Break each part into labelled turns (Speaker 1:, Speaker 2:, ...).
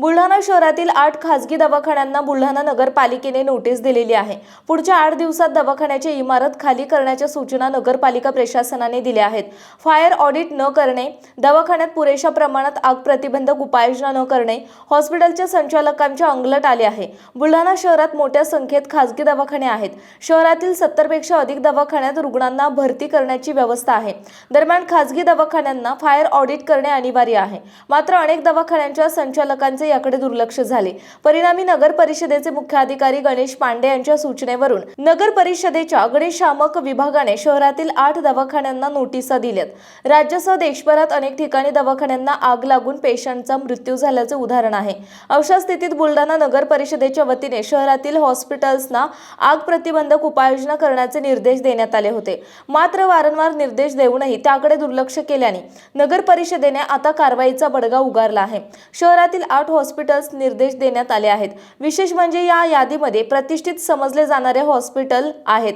Speaker 1: बुलढाणा शहरातील आठ खासगी दवाखान्यांना बुलढाणा नगरपालिकेने नोटीस दिलेली आहे. पुढच्या आठ दिवसात दवाखान्याची इमारत खाली करण्याच्या सूचना नगरपालिका प्रशासनाने दिल्या आहेत. फायर ऑडिट न करणे दवाखान्यात पुरेशा प्रमाणात आग प्रतिबंधक उपाययोजना न करणे हॉस्पिटलच्या संचालकांच्या अंगलट आले आहे. बुलढाणा शहरात मोठ्या संख्येत खासगी दवाखाने आहेत. शहरातील सत्तरपेक्षा अधिक दवाखान्यात रुग्णांना भरती करण्याची व्यवस्था आहे. दरम्यान खासगी दवाखान्यांना फायर ऑडिट करणे अनिवार्य आहे. मात्र अनेक दवाखान्यांच्या संचालकांचे याकडे दुर्लक्ष झाले. परिणामी नगर परिषदेचे मुख्याधिकारी गणेश पांडे यांच्या सूचनेवरून नगर परिषदेच्या अग्निशामक विभागाने शहरातील आठ दवाखान्यांना नोटिसा दिल्यात. राज्यासह देशभरात अनेक ठिकाणी दवाखान्यांना आग लागून पेशंटचा मृत्यू झाल्याचे उदाहरण आहे. अशा स्थितीत बुलढाणा नगर परिषदेच्या वतीने शहरातील हॉस्पिटल्सना आग प्रतिबंधक उपाययोजना करण्याचे निर्देश देण्यात आले होते. मात्र वारंवार निर्देश देऊनही त्याकडे दुर्लक्ष केल्याने नगर परिषदेने आता कारवाईचा बडगा उगारला आहे. शहरातील आठ हॉस्पिटल्स निर्देश देण्यात आले आहेत. विशेष म्हणजे या यादीमध्ये प्रतिष्ठित समजले जाणारे हॉस्पिटल आहेत.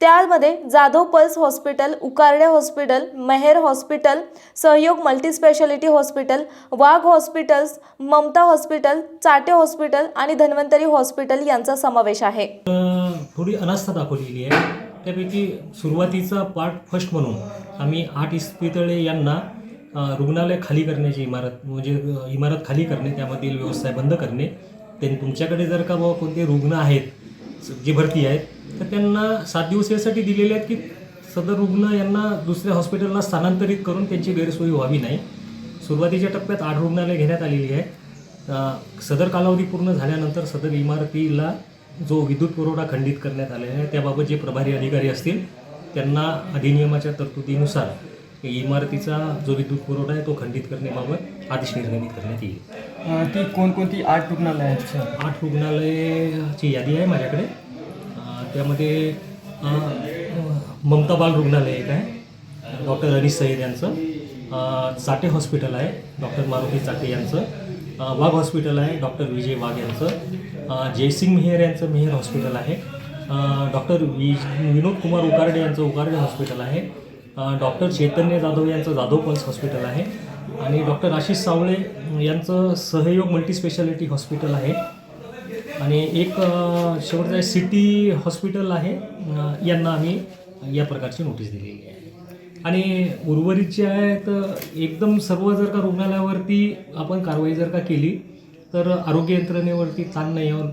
Speaker 1: त्यामध्ये Jadhav pulse hospital Ukarde hospital Meher hospital Sahyog multispecialty hospital Wagh hospitals Mamta hospital Chate hospital आणि धन्वंतरी हॉस्पिटल यांचा समावेश आहे.
Speaker 2: थोडी अनास्था दाखवलेली आहे. त्यापैकी सुरुवातीचा पार्ट फर्स्ट म्हणून आम्ही आठ इस्पितळे यांना रुग्णालय खाली करण्याची इमारत म्हणजे इमारत खाली करणे त्यामधील व्यवस्था बंद करणे ते तुमच्याकडे जर का बाबा कोणते रुग्ण आहेत जे भरती आहेत तर त्यांना सात दिवस यासाठी दिलेले आहेत की सदर रुग्ण यांना दुसऱ्या हॉस्पिटलला स्थानांतरित करून त्यांची गैरसोयी व्हावी नाही. सुरुवातीच्या टप्प्यात आठ रुग्णालय घेण्यात आलेली आहे. सदर कालावधी पूर्ण झाल्यानंतर सदर इमारतीला जो विद्युत पुरवठा खंडित करण्यात आलेला आहे त्याबाबत जे प्रभारी अधिकारी असतील त्यांना अधिनियमाच्या तरतुदीनुसार इमारतीचा जो विद्युत पुरवठा आहे तो खंडित करण्याबाबत आदेश निर्गमित करण्यात येईल.
Speaker 3: ती कोणकोणती आठ रुग्णालय आहेत सर?
Speaker 2: आठ रुग्णालयाची यादी आहे माझ्याकडे. त्यामध्ये ममता बाल रुग्णालय एक आहे. डॉक्टर अनिस सय्यद यांचं. चाटे हॉस्पिटल आहे डॉक्टर मारुती चाटे यांचं. वाघ हॉस्पिटल आहे डॉक्टर विजय वाघ यांचं. जयसिंग मेहर यांचं मेहर हॉस्पिटल आहे. डॉक्टर वि विनोद कुमार उकारडे यांचं उकारडे हॉस्पिटल आहे. डॉक्टर चैतन्य जाधव यांचं जाधव पल्स हॉस्पिटल आहे. आणि डॉक्टर आशिष सावळे यांचं सहयोग मल्टीस्पेशालिटी हॉस्पिटल आहे. आणि एक शेवटचं आहे सिटी हॉस्पिटल आहे. यांना आम्ही या प्रकारची नोटीस दिलेली आहे. आणि उर्वरित जे आहे तर एकदम सर्व जर का रुग्णालयावरती आपण कारवाई जर का केली तर आरोग्य यंत्रणेवरती ताण नाही येऊन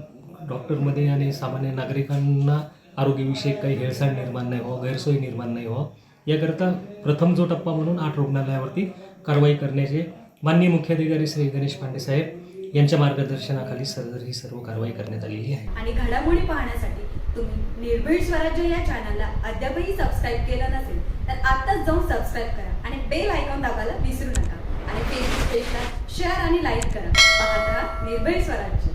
Speaker 2: डॉक्टरमध्ये आणि सामान्य नागरिकांना आरोग्यविषयक काही हेळसांड निर्माण नाही व्हावं गैरसोय निर्माण नाही हो याकरता प्रथम जो टप्पा म्हणून आठ रुग्णालयावरती कारवाई करण्याचे माननीय मुख्याधिकारी श्री गणेश पांडे साहेब यांच्या मार्गदर्शनाखाली सर ही सर्व कारवाई करण्यात आलेली आहे.
Speaker 4: आणि घडामोडी पाहण्यासाठी तुम्ही निर्भीड स्वराज्य या चॅनलला अद्यापही सबस्क्राईब केलं नसेल तर आत्ताच जाऊन सबस्क्राईब करा आणि बेल आयकॉन दाबायला विसरू नका. आणि फेसबुक पेजला शेअर आणि लाईक करा. पाहत राहा निर्भीड स्वराज्य.